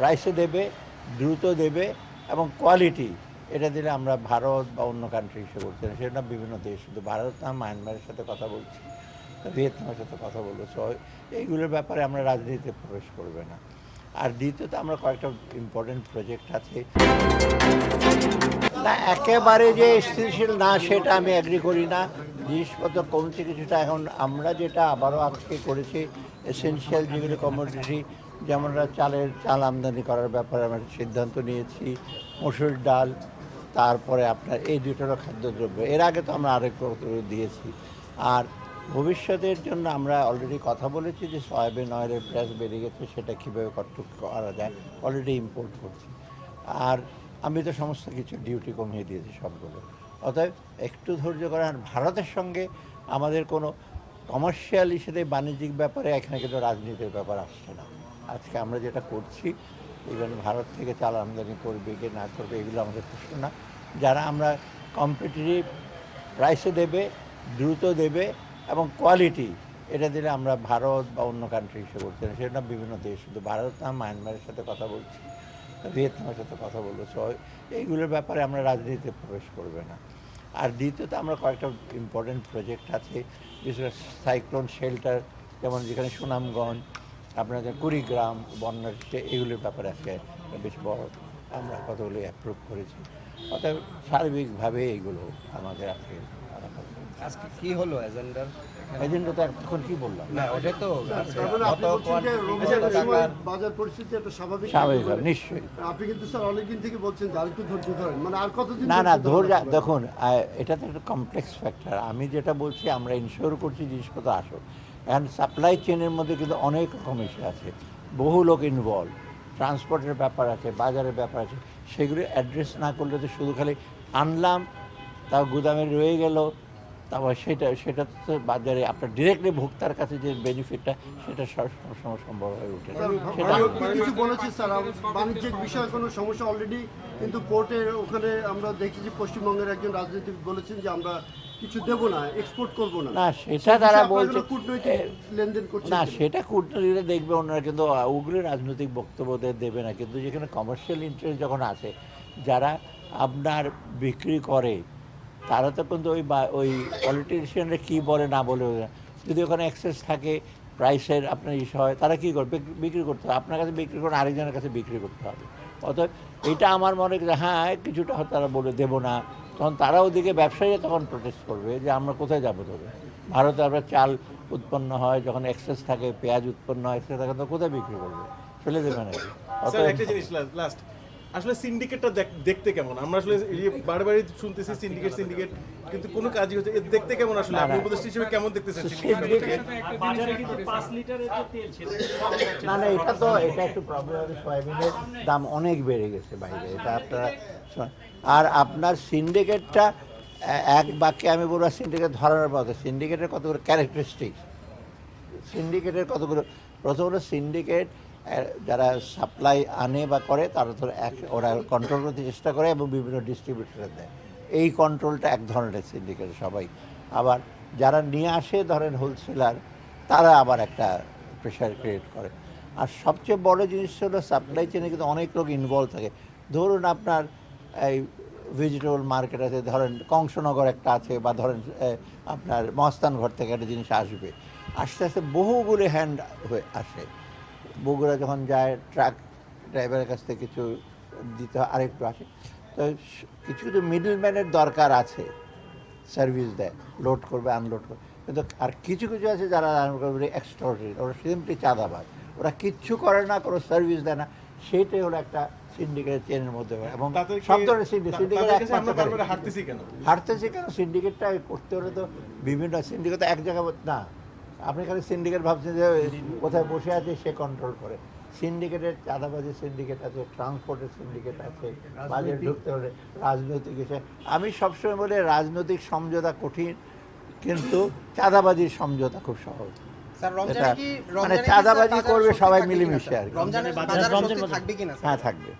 প্রাইসে দেবে, দ্রুত দেবে এবং কোয়ালিটি এটা দিলে আমরা ভারত বা অন্য কান্ট্রি হিসেবে বলছি না সেটা বিভিন্ন দেশ, শুধু ভারত না, মায়ানমারের সাথে কথা বলছি, ভিয়েতনামের সাথে কথা বলব। সো এইগুলোর ব্যাপারে আমরা রাজনীতিতে প্রবেশ করবে না। আর দ্বিতীয়ত আমরা কয়েকটা ইম্পর্টেন্ট প্রজেক্ট আছে। না, একেবারে যে স্থিতিশীল না, সেটা আমি অ্যাগ্রি করি না। জিনিসপত্র কমছে কিছুটা। এখন আমরা যেটা আবারও আজকে করেছি এসেনশিয়াল যেগুলো কমোডিটি যেমন চালের চাল আমদানি করার ব্যাপারে আমরা সিদ্ধান্ত নিয়েছি, মসুর ডাল, তারপরে আপনার এই দুটোরও খাদ্যদ্রব্য। এর আগে তো আমরা আরেক দিয়েছি। আর ভবিষ্যতের জন্য আমরা অলরেডি কথা বলেছি যে সয়াবিন অয়েলের প্রাইস বেড়ে গেছে, সেটা কীভাবে কতটুক করা যায় অলরেডি ইম্পোর্ট করছি। আর আমি তো সমস্ত কিছু ডিউটি কমিয়ে দিয়েছি সবগুলো। অতএব একটু ধৈর্য করেন আর ভারতের সঙ্গে আমাদের কোনো কমার্শিয়াল ইস্যুতে বাণিজ্যিক ব্যাপারে এখানে কিন্তু রাজনীতির ব্যাপার আসছে না। আজকে আমরা যেটা করছি ইভেন ভারত থেকে চাল আমদানি করবে কি না করবে এগুলো আমাদের প্রশ্ন না। যারা আমরা কম্পিটিটিভ প্রাইসে দেবে, দ্রুত দেবে এবং কোয়ালিটি এটা দিলে আমরা ভারত বা অন্য কান্ট্রি হিসেবে বলছি না সেটা বিভিন্ন দেশ, শুধু ভারত না মায়ানমারের সাথে কথা বলছি ভিয়েতনামের সাথে কথা বলব। সো এইগুলোর ব্যাপারে আমরা রাজনীতিতে প্রবেশ করবে না। আর দ্বিতীয়ত আমরা কয়েকটা ইম্পর্টেন্ট প্রজেক্ট আছে বিশেষ সাইক্লোন শেল্টার যেমন যেখানে সুনামগঞ্জ, আপনাদের কুড়িগ্রাম, বন্যার এগুলোর ব্যাপারে আজকে বেশ বড় আমরা কতগুলো অ্যাপ্রুভ করেছি অর্থাৎ সার্বিকভাবে এগুলো আমাদের আছে। আজকে কি হলো এজেন্ডার এজেন্ডা তো এখন কি বললাম? না ওটা তো মানে বাজার পরিস্থিতি একটা স্বাভাবিক স্বাভাবিক নিশ্চয়ই। আপনি কিন্তু স্যার অনেকদিন থেকে বলছেন যে আরেকটু ধৈর্য ধরেন। মানে আর কতদিন না না ধৈর্য ধৈর্য দেখুন এটা তো একটা কমপ্লেক্স ফ্যাক্টর আমি যেটা বলছি আমরা ইনশিওর করছি জিনিসপত্র আসুক। এখন সাপ্লাই চেনের মধ্যে কিন্তু অনেক রকম ইস্যু আছে। বহু লোক ইনভলভ ট্রান্সপোর্টের ব্যাপার আছে বাজারের ব্যাপার আছে। সেগুলো অ্যাড্রেস না করলে তো শুধু খালি আনলাম তাও গুদামে রয়ে গেল। তারপর সেটা সেটা তো বাজারে আপনার ডিরেক্টলি ভোক্তার কাছে যে বেনিফিটটা সেটা সবসময় সম্ভব হয়ে ওঠে সেটা কিছু বলেছে স্যার। বাণিজ্যিক বিষয়ে কোনো সমস্যা অলরেডি কিন্তু পোর্টের ওখানে আমরা দেখছি যে পশ্চিমবঙ্গের একজন রাজনীতিক বলেছেন যে আমরা কিছু দেব না এক্সপোর্ট করব না। না সেটা তারা বলছে কূটনৈতিক লেনদেন করছেন না সেটা কূটনীতিরা দেখবে ওনারা কিন্তু ওগুলো রাজনৈতিক বক্তব্যদের দেবে না। কিন্তু যেখানে কমার্শিয়াল ইন্টারেস্ট যখন আছে যারা আপনার বিক্রি করে তারা তো কিন্তু ওই বা- ওই পলিটিশিয়ানরা কী বলে না বলে। যদি ওখানে অ্যাক্সেস থাকে প্রাইসের আপনার ইস্যু হয় তারা কী করবে? বিক্রি করতে হবে। আপনার কাছে বিক্রি করে আরেকজনের কাছে বিক্রি করতে হবে। অতএব এটা আমার মনে হয় যে হ্যাঁ কিছুটা হয়তো তারা বলে দেবো না। তখন তারা ওদিকে ব্যবসায়ীরা তখন প্রোটেস্ট করবে যে আমরা কোথায় যাব তবে? ভারতে আমরা চাল উৎপন্ন হয় যখন এক্সেস থাকে পেঁয়াজ উৎপন্ন হয় এক্সেস থাকে তো কোথায় বিক্রি করবে? ফেলে দেবে নাকি? একটা জিনিস লাস্ট আসলে সিন্ডিকেটটা দেখতে কেমন? আমরা আসলে বারবারই শুনতেছি সিন্ডিকেট সিন্ডিকেট কিন্তু কোনো কাজই হচ্ছে এ দেখতে কেমন আসলে? আপনি না। উপদেষ্টা হিসেবে কেমন দেখতেছেন সিন্ডিকেট বাজারে কিন্তু পাঁচ লিটারের তো তেল ছিল। না না এটা তো এটা একটু প্রবলেম সয়াবিনের দাম অনেক বেড়ে গেছে বাইরে এটা আপনারা আর আপনার সিন্ডিকেটটা এক বাক্যে আমি বলব সিন্ডিকেট ধরার পথে সিন্ডিকেটের কতগুলো ক্যারেক্টারিস্টিক সিন্ডিকেটের কতগুলো প্রথম হলো সিন্ডিকেট যারা সাপ্লাই আনে বা করে, তারা তো এক, ওরা কন্ট্রোল করতে চেষ্টা করে এবং বিভিন্ন ডিস্ট্রিবিউটরে দেয়। এই কন্ট্রোলটা এক ধরনের সিন্ডিকেট সবাই। আবার যারা নিয়ে আসে ধরেন হোলসেলার তারা আবার একটা প্রেশার ক্রিয়েট করে। আর সবচেয়ে বড় জিনিস হলো সাপ্লাই চেনে কিন্তু অনেক লোক ইনভলভ থাকে। ধরুন আপনার এই ভেজিটেবল মার্কেট আছে, ধরেন কংসনগর একটা আছে বা ধরেন আপনার মস্তানঘর থেকে একটা জিনিস আসবে। আস্তে আস্তে বহুগুলো হ্যান্ড হয়ে আসে। বগুড়া যখন যায় ট্রাক ড্রাইভারের কাছ থেকে কিছু দিতে হয় আরেকটু আসে। তো কিছু কিছু মিডলম্যানের দরকার আছে। সার্ভিস দেয় লোড করবে আনলোড করবে। কিন্তু আর কিছু কিছু আছে যারা এক্সট্রাঅর্ডিনারি ওরা সিম্পলি চাঁদাবাজ। ওরা কিচ্ছু করে না কোনো সার্ভিস দেয় না। সেটাই হলো একটা সিন্ডিকেট চেনের মধ্যে হয়। এবং সব ধরনের সিন্ডিকেট করে। হাঁটতেছি কেন? হারতেছে কেন? সিন্ডিকেটটা করতে হলে তো বিভিন্ন সিন্ডিকেট এক জায়গায় না। আপনি খালি সিন্ডিকেট ভাবছেন যে কোথায় বসে আছে সে কন্ট্রোল করে। সিন্ডিকেটের চাঁদাবাজি সিন্ডিকেট আছে ট্রান্সপোর্টের সিন্ডিকেট আছে বাজেট ঢুকতে হলে রাজনৈতিক বিষয় আমি সবসময় বলি রাজনৈতিক সমঝোতা কঠিন কিন্তু চাঁদাবাজির সমঝোতা খুব সহজ। মানে চাঁদাবাজি করবে সবাই মিলেমিশে আর কি। হ্যাঁ থাকবে।